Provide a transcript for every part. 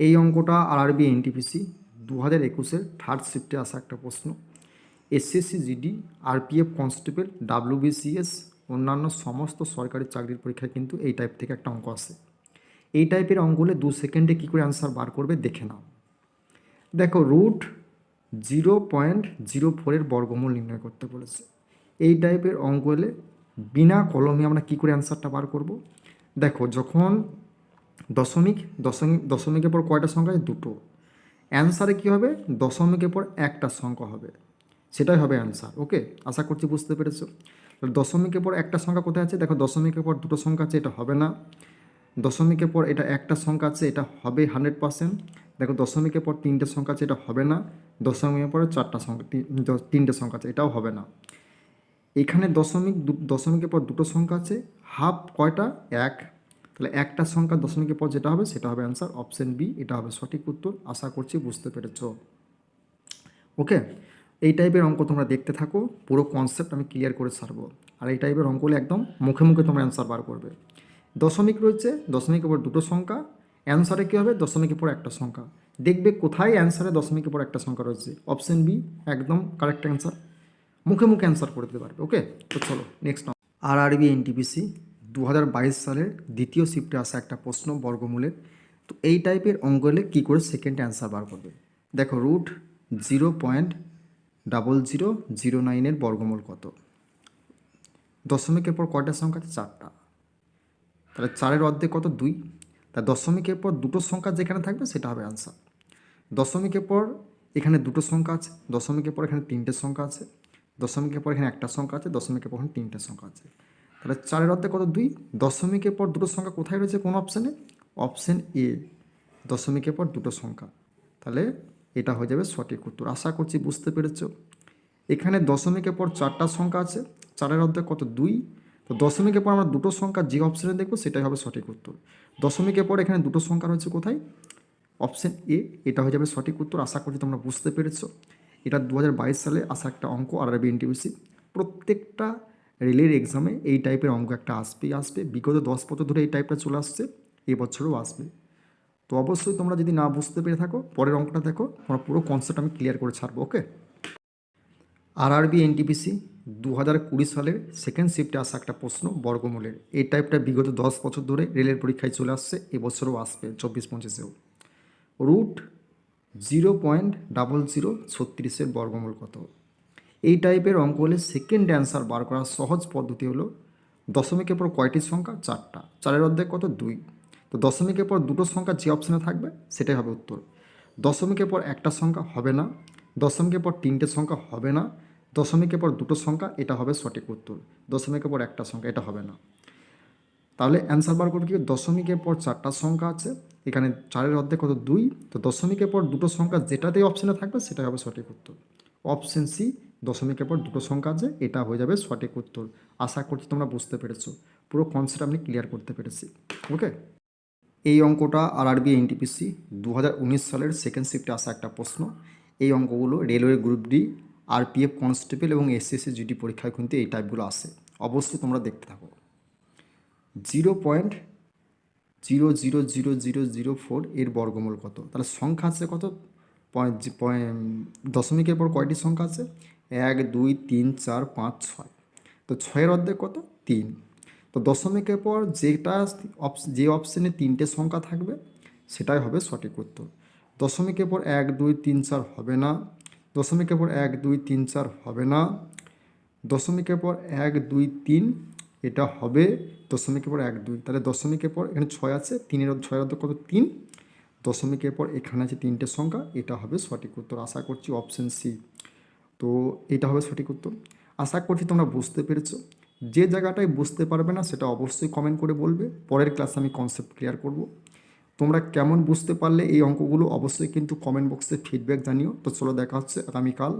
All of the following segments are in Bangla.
এই অঙ্কটা আর আরবি এনটিপিসি দু হাজার একুশের থার্ড শিফটে আসা একটা প্রশ্ন। SSC GD RPF constable WBCS অন্যান্য সমস্ত সরকারি চাকরির পরীক্ষায় কিন্তু এই টাইপ থেকে একটা অঙ্ক আসে। এই টাইপের অঙ্ক হলে দু সেকেন্ডে কী করে অ্যান্সার বার করবে দেখে নাও। দেখো রুট জিরো পয়েন্ট জিরো ফোরের বর্গমূল নির্ণয় করতে বলেছে। এই টাইপের অঙ্ক হলে বিনা কলমে আমরা কী করে অ্যান্সারটা বার করব? দেখো, যখন দশমিক দশমিক, দশমিকের পর কয়টা সংখ্যা দুটো। অ্যান্সারে কী হবে? দশমিকের পর একটা সংখ্যা হবে। সেটাই হবে অ্যান্সার ওকে আশা করছি বুঝতে পেরেছ। দশমিকের পর একটা সংখ্যা কোথায় আছে? দেখো, দশমিকের পর দুটো সংখ্যা আছে, এটা হবে না। দশমিকের পর এটা একটা সংখ্যা আছে, এটা হবে হান্ড্রেড পার্সেন্ট দেখো, দশমিকের পর তিনটে সংখ্যা আছে, এটা হবে না। দশমিকের পরে চারটা সংখ্যা, তিন- তিনটে সংখ্যা আছে, এটাও হবে না। এখানে দশমিক দশমিকের পর দুটো সংখ্যা আছে। হাফ কয়টা? এক। তাহলে একটা সংখ্যা দশমিকের পর যেটা হবে, সেটা হবে অ্যান্সার অপশন বি এটা হবে সঠিক উত্তর, আশা করছি বুঝতে পেরেছ। ওকে এই টাইপের অঙ্ক তোমরা দেখতে থাকো, পুরো কনসেপ্ট আমি ক্লিয়ার করে ছাড়বো। আর এই টাইপের অঙ্কগুলো একদম মুখে মুখে তোমরা অ্যান্সার বার করবে। দশমিক রয়েছে, দশমিকের পর দুটো সংখ্যা অ্যান্সারে কী হবে? দশমিকের পর একটা সংখ্যা। দেখবে কোথায় অ্যান্সারে দশমিকের পর একটা সংখ্যা রয়েছে? অপশন বি একদম কারেক্ট অ্যান্সার মুখে মুখে অ্যান্সার করে দিতে পারবে ওকে তো চলো নেক্সট আর আরবি এনটিপিসি দু হাজার বাইশ সালের দ্বিতীয় শিফটে আসা একটা প্রশ্ন বর্গমূলের তো এই টাইপের অঙ্ক হলে কী করে সেকেন্ড অ্যান্সার বার করবে? দেখো root zero point double zero zero নাইনের বর্গমূল কত? দশমিকের পর কয়টা সংখ্যা আছে? চারটা। তাহলে চারের অর্ধেক কত? দুই। তা দশমিকের পর দুটো সংখ্যা যেখানে থাকবে সেটা হবে অ্যান্সার দশমিকের পর এখানে দুটো সংখ্যা আছে, দশমিকের পর এখানে তিনটে সংখ্যা আছে, দশমিকের পর এখানে একটা সংখ্যা আছে, দশমিকের পর এখানে তিনটে সংখ্যা আছে। তাহলে চারের অর্ধেক কত? দুই। দশমিকের পর দুটো সংখ্যা কোথায় রয়েছে? কোন অপশানে অপশান এ দশমিকের পর দুটো সংখ্যা। তাহলে এটা হয়ে যাবে সঠিক উত্তর। আশা করছি বুঝতে পেরেছ। এখানে দশমিকের পর চারটা সংখ্যা আছে। চারের অর্ধেক কত? দুই। তো দশমিকের পর আমরা দুটো সংখ্যা যে অপশানে দেখব, সেটাই হবে সঠিক উত্তর। দশমিকের পর এখানে দুটো সংখ্যা রয়েছে কোথায়? অপশান এ এটা হয়ে যাবে সঠিক উত্তর। আশা করছি তোমরা বুঝতে পেরেছ। এটা দু হাজার বাইশ সালে আসা একটা অঙ্ক আর আরবি এনটিপিসি প্রত্যেকটা রেলের এক্সামে এই টাইপের অঙ্ক একটা আসবেই আসবে। বিগত দশ বছর ধরে এই টাইপটা চলে আসছে এবছরও আসবে। তো অবশ্যই তোমরা যদি না বুঝতে পেরে থাকো, পরের অঙ্কটা দেখো, তোমরা পুরো কনসেপ্ট আমি ক্লিয়ার করে ছাড়বো ওকে আরআরবি এনটিপিসি দু হাজার কুড়ি সালের সেকেন্ড শিফটে আসা একটা প্রশ্ন বর্গমূলের। এই টাইপটা বিগত দশ বছর ধরে রেলের পরীক্ষায় চলে আসছে এবছরও আসবে, চব্বিশ পঁচিশেও। Root zero point double zero ছত্রিশের বর্গমূল কত? এই টাইপের অঙ্ক হলে সেকেন্ড অ্যান্সার বার করার সহজ পদ্ধতি হলো দশমিকের পর কয়টি সংখ্যা? চারটা। চারের অর্ধেক কত? দুই। তো দশমিকের পর দুটো সংখ্যা যে অপশানে থাকবে, সেটাই হবে উত্তর। দশমিকের পর একটা সংখ্যা হবে না। দশমিকের পর তিনটে সংখ্যা হবে না। দশমিকের পর দুটো সংখ্যা, এটা হবে সঠিক উত্তর। দশমিকের পর একটা সংখ্যা, এটা হবে না। তাহলে অ্যান্সার বার করবে কি? দশমিকের পর চারটা সংখ্যা আছে, এখানে চারের অর্ধেক কত? দুই। তো দশমিকের পর দুটো সংখ্যা যেটাতেই অপশানে থাকবে, সেটাই হবে সঠিক উত্তর। অপশন সি দশমিকের পর দুটো সংখ্যা আছে, এটা হয়ে যাবে সঠিক উত্তর। আশা করছি তোমরা বুঝতে পেরেছ। পুরো কনসেপ্ট আমি ক্লিয়ার করতে পেরেছি। ওকে এই অঙ্কটা আর আরবি এনটিপিসি দু হাজার উনিশ সালের সেকেন্ড শিফটে আসা একটা প্রশ্ন। এই অঙ্কগুলো railway group D RPF constable এবং এসএসসি জিডি পরীক্ষায় কিন্তু এই টাইপগুলো আসে। অবশ্যই তোমরা দেখতে থাকো। Zero point zero zero zero zero zero four এর বর্গমূল কত? তাহলে সংখ্যা আছে কত? পয়েন্ট পয়েন্ট, দশমিকের পর কয়টি সংখ্যা আছে? এক, দুই, তিন, চার, পাঁচ, ছয়। তো ছয়ের অর্ধেক কত? তিন। তো দশমিকের পর যেটা যে অপশানে তিনটে সংখ্যা থাকবে, সেটাই হবে সঠিক উত্তর। দশমিকের পর এক, দুই, তিন, চার হবে না। দশমিকের পর এক, দুই, তিন, চার হবে না। দশমিকের পর এক, দুই, তিন, এটা হবে দশমিকের পর এক, দুই। তাহলে দশমিকের পর এখানে ছয় আছে, তিনের ছয়ের অর্ধ কত? তিন। দশমিকের পর এখানে আছে তিনটে সংখ্যা, এটা হবে সঠিক উত্তর। আশা করছি অপশন সি। তো এটা হবে সঠিক উত্তর। আশা করছি তোমরা বুঝতে পেরেছ। যে জায়গাটায় বুঝতে পারবে না, সেটা অবশ্যই কমেন্ট করে বলবে। পরের ক্লাসে আমি কনসেপ্ট ক্লিয়ার করব। তোমরা কেমন বুঝতে পারলে এই অঙ্কগুলো অবশ্যই কিন্তু কমেন্ট বক্সে ফিডব্যাক জানিও। তো চলো দেখা হচ্ছে আগামীকাল।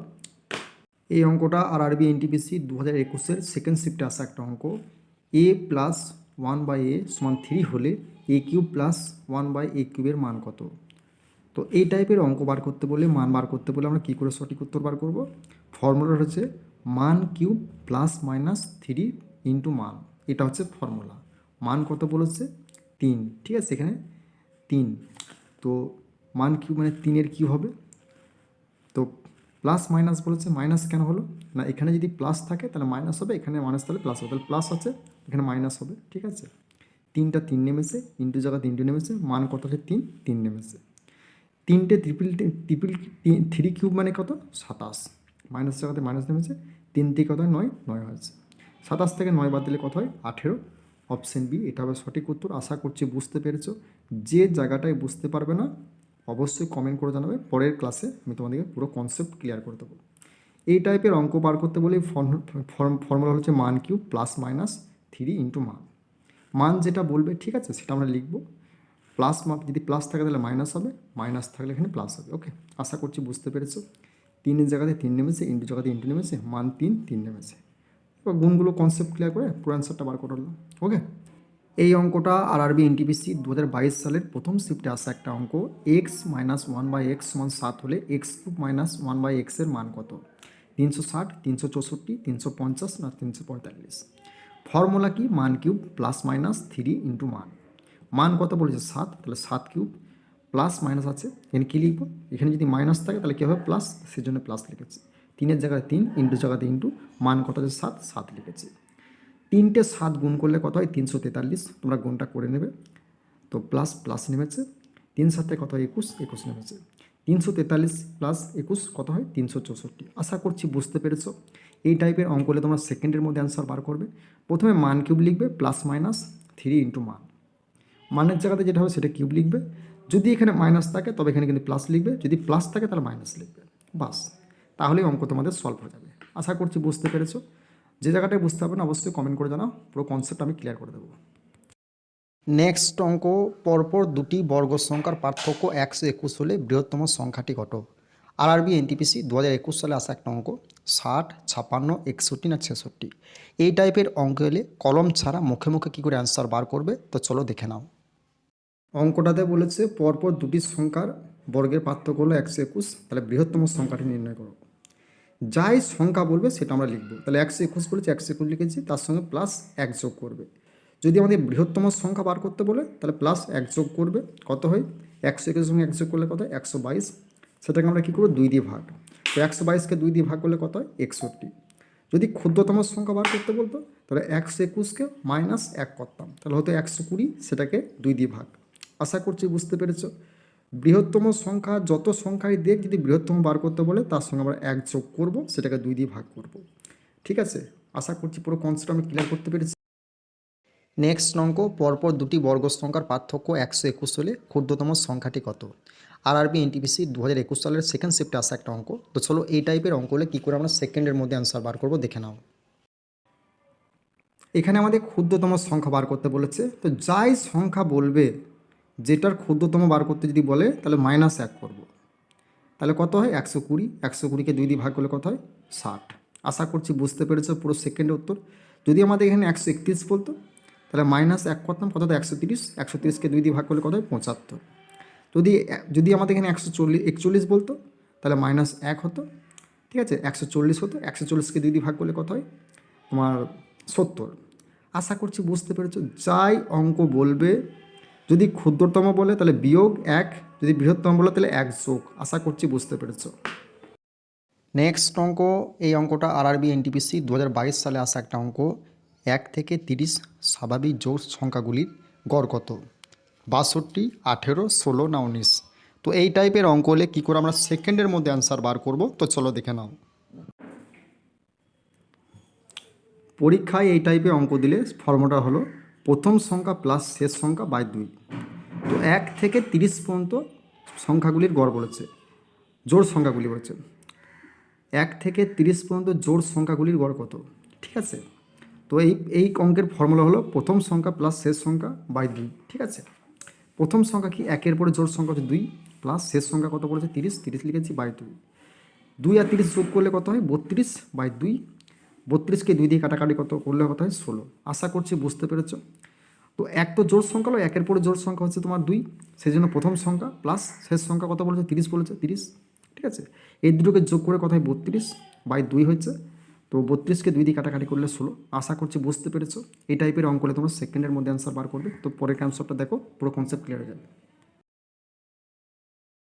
এই অঙ্কটা আর আরবি এনটিপিসি দু হাজার একুশের সেকেন্ড শিফটে আসা একটা অঙ্ক। A plus one by a সমান থ্রি হলে a cube plus one by a কিউবের মান কত? তো এই টাইপের অঙ্ক বার করতে বলে মান বার করতে বলে আমরা কী করে সঠিক উত্তর বার করব? ফর্মুলা হচ্ছে মান cube plus minus three into মান। এটা হচ্ছে ফর্মুলা মান কত বলেছে? তিন। ঠিক আছে, এখানে তিন। তো মান কিউব মানে তিনের কিউব হবে। তো প্লাস মাইনাস বলেছে, মাইনাস কেন হলো? না, এখানে যদি প্লাস থাকে তাহলে মাইনাস হবে, এখানে মাইনাস তাহলে প্লাস হবে। তাহলে প্লাস আছে, এখানে মাইনাস হবে, ঠিক আছে? তিনটা তিন নেমেছে, ইন্টু জায়গা তিনটে নেমেছে, মান কত হচ্ছে তিন? তিন নেমেছে। তিনটে ট্রিপল ট্রিপল থ্রি কিউব মানে কত? সাতাশ। মাইনাস জায়গাতে মাইনাস নেমেছে। তিন থেকে কত হয়? নয়। নয় হয়েছে। সাতাশ থেকে নয় বাদ দিলে কত হয়? আঠেরো। অপশন বি এটা হবে সঠিক উত্তর। আশা করছি বুঝতে পেরেছ। যে জায়গাটায় বুঝতে পারবে না, অবশ্যই কমেন্ট করে জানাবে। পরের ক্লাসে আমি তোমাদেরকে পুরো কনসেপ্ট ক্লিয়ার করে দেবো। এই টাইপের অঙ্ক বার করতে বলে ফর্মুলা হচ্ছে মান cube plus minus three into মান। মান যেটা বলবে, ঠিক আছে? সেটা আমরা লিখব। প্লাস মাপ যদি প্লাস থাকে তাহলে মাইনাস হবে মাইনাস থাকলে এখানে প্লাস হবে ওকে আশা করছি বুঝতে পেরেছ? তিনের জায়গাতে তিন নেমেছে ইন্টু জায়গাতে ইন্টু নেমেছে, মান তিন তিন নেমেছে। এবার গুণগুলো কনসেপ্ট ক্লিয়ার করে পুরো অ্যান্সারটা বার করলাম ওকে এই অঙ্কটা আর আরবি এনটিপিসি দু হাজার বাইশ সালের প্রথম শিফটে আসা একটা অঙ্ক x minus one by x সমান সাত হলে x cube minus one by এক্সের মান কত? তিনশো ষাট, তিনশো চৌষট্টি, তিনশো পঞ্চাশ না তিনশো পঁয়তাল্লিশ। ফর্মুলা কি? মান cube plus minus three into মান। মান কত বলেছে? সাত। তাহলে সাত কিউব প্লাস মাইনাস আছে। এখানে কী লিখব? এখানে যদি মাইনাস থাকে, তাহলে কী হবে? প্লাস, সেজন্য প্লাস লিখেছি। তিনের জায়গায় তিন ইন্টু জায়গাতে ইন্টু। মান কত আছে সাত সাত লিখেছি। তিনটে সাত গুণ করলে কত হয়? তিনশো তেতাল্লিশ। তোমরা গুণটা করে নেবে। তো প্লাস প্লাস নেমেছে। তিন সাথে কত হয়? একুশ একুশ নেমেছে। তিনশো তেতাল্লিশ প্লাস একুশ কত হয়? তিনশো চৌষট্টি। আশা করছি বুঝতে পেরেছ। এই টাইপের অঙ্কলে তোমরা সেকেন্ডের মধ্যে অ্যান্সার বার করবে। প্রথমে মান কিউব লিখবে, প্লাস মাইনাস থ্রি ইন্টু মান। মানের জায়গাতে যেটা হবে সেটা কিউব লিখবে। যদি এখানে মাইনাস থাকে, তবে এখানে কিন্তু প্লাস লিখবে। যদি প্লাস থাকে, তাহলে মাইনাস লিখবে। বাস। তাহলেই অঙ্ক তোমাদের সলভ হয়ে যাবে। আশা করছি বুঝতে পেরেছ। যে জায়গাটায় বুঝতে হবে না, অবশ্যই কমেন্ট করে জানাও। পুরো কনসেপ্ট আমি ক্লিয়ার করে দেবো। নেক্সট অঙ্ক, পরপর দুটি বর্গ সংখ্যার পার্থক্য একশো একুশ হলে বৃহত্তম সংখ্যাটি কত আর আরবি এনটিপিসি দু হাজার একুশ সালে আসা একটা অঙ্ক। ষাট, ছাপান্ন, একষট্টি না ছেষট্টি। এই টাইপের অঙ্ক এলে কলম ছাড়া মুখে মুখে কী করে অ্যান্সার বার করবে? তো চলো দেখে নাও। অঙ্কটাতে বলেছে পরপর দুটি সংখ্যার বর্গের পার্থক্য হলো একশো একুশ, তাহলে বৃহত্তম সংখ্যাটি নির্ণয় করো। যাই সংখ্যা বলবে সেটা আমরা লিখব। তাহলে একশো একুশ বলেছি একশো একুশ লিখেছি, তার সঙ্গে প্লাস এক যোগ করবে। যদি আমাদের বৃহত্তম সংখ্যা বার করতে বলে, তাহলে প্লাস এক যোগ করবে, কত হয়? একশো একুশের সঙ্গে এক যোগ করলে কত একশো বাইশ। সেটাকে আমরা কী করব? দুই দিয়ে ভাগ। তো একশো বাইশকে দুই দিয়ে ভাগ করলে কত হয়? একষট্টি। যদি ক্ষুদ্রতম সংখ্যা বার করতে বলতো, তাহলে একশো একুশকে মাইনাস এক করতাম। তাহলে হতো একশো কুড়ি, সেটাকে দুই দিয়ে ভাগ। আশা করছি বুঝতে পেরেছ। বৃহত্তম সংখ্যা, যত সংখ্যাই দেখ, যদি বৃহত্তম বার করতে বলে, তার সঙ্গে আমরা এক যোগ করব, সেটাকে দুই দিয়ে ভাগ করব। ঠিক আছে? আশা করছি পুরো কনসেপ্ট আমি ক্লিয়ার করতে পেরেছি। নেক্সট অঙ্ক, পরপর দুটি বর্গ সংখ্যার পার্থক্য একশো একুশ হলে ক্ষুদ্রতম সংখ্যাটি কত? আর আরবি এনটিপিসি দু হাজার একুশ সালের সেকেন্ড শিফটে আসা একটা অঙ্ক। তো চলো এই টাইপের অঙ্ক হলে কী করে আমরা সেকেন্ডের মধ্যে অ্যান্সার বার করব দেখে নাও। এখানে আমাদের ক্ষুদ্রতম সংখ্যা বার করতে বলেছে। তো যাই সংখ্যা বলবে যেটার ক্ষুদ্রতম বার করতে যদি বলে, তাহলে মাইনাস এক করব। তাহলে কত হয়? একশো কুড়ি। একশো কুড়িকে দুই দিয়ে ভাগ করলে কত হয়? ষাট। আশা করছি বুঝতে পেরেছ পুরো সেকেন্ডের উত্তর। যদি আমাদের এখানে একশো একত্রিশ বলতো, তাহলে মাইনাস এক করতাম, কত একশো তিরিশ। একশো তিরিশকে দুই দিয়ে ভাগ করলে কত হয়? পঁচাত্তর। যদি যদি আমাদের এখানে একশো চল্লিশ, একচল্লিশ বলতো, তাহলে মাইনাস এক হতো। ঠিক আছে? একশো চল্লিশ হতো। একশো চল্লিশকে দুই দিয়ে ভাগ করলে কত হয়? তোমার সত্তর। আশা করছি বুঝতে পেরেছ। যাই অঙ্ক বলবে যদি ক্ষুদ্রতম বলে, তাহলে বিয়োগ এক, যদি বৃহত্তম বলে, তাহলে এক যোগ। আশা করছি বুঝতে পেরেছ। নেক্সট অঙ্ক, এই অঙ্কটা আর আরবি এনটিপিসি দু হাজার বাইশ সালে আসা একটা অঙ্ক। এক থেকে তিরিশ স্বাভাবিক জোর সংখ্যাগুলির গড় কত? বাষট্টি, আঠেরো, ষোলো না উনিশ? তো এই টাইপের অঙ্ক হলে কী করে আমরা সেকেন্ডের মধ্যে অ্যান্সার বার করব? তো চলো দেখে নাও। পরীক্ষায় এই টাইপের অঙ্ক দিলে ফর্মুলা হলো প্রথম সংখ্যা প্লাস শেষ সংখ্যা বাই দুই। তো এক থেকে তিরিশ পর্যন্ত সংখ্যাগুলির গড় বলেছে, জোড় সংখ্যাগুলি বলেছে। এক থেকে তিরিশ পর্যন্ত জোড় সংখ্যাগুলির গড় কত? ঠিক আছে? তো এই এই অঙ্কের ফর্মুলা হলো প্রথম সংখ্যা প্লাস শেষ সংখ্যা বাই দুই, ঠিক আছে? প্রথম সংখ্যা কি একের পরে জোড় সংখ্যা হচ্ছে দুই প্লাস শেষ সংখ্যা কত বলেছে তিরিশ তিরিশ লিখেছি বাই দুই। দুই আর তিরিশ যোগ করলে কত হয়? বত্রিশ বাই দুই বত্রিশকে দুই দিয়ে কাটাকাটি কত করলে কত হয়? ষোলো। আশা করছি বুঝতে পেরেছ? তো এক তো জোড় সংখ্যা হলো, একের পরে জোড় সংখ্যা হচ্ছে তোমার দুই। সেই জন্য প্রথম সংখ্যা প্লাস শেষ সংখ্যা কত বলেছে? তিরিশ বলেছে, তিরিশ। ঠিক আছে? এই দুটোকে যোগ করে কত হয়? বত্রিশ বাই দুই হচ্ছে তো বত্রিশকে দুই দিয়ে কাটাকাটি করলে ষোলো। আশা করছি বুঝতে পেরেছ? এই টাইপের অঙ্ক হলে তোমরা সেকেন্ডের মধ্যে অ্যান্সার বার করবে। তো পরের অ্যান্সারটা দেখো, পুরো কনসেপ্ট ক্লিয়ার হয়ে যাবে।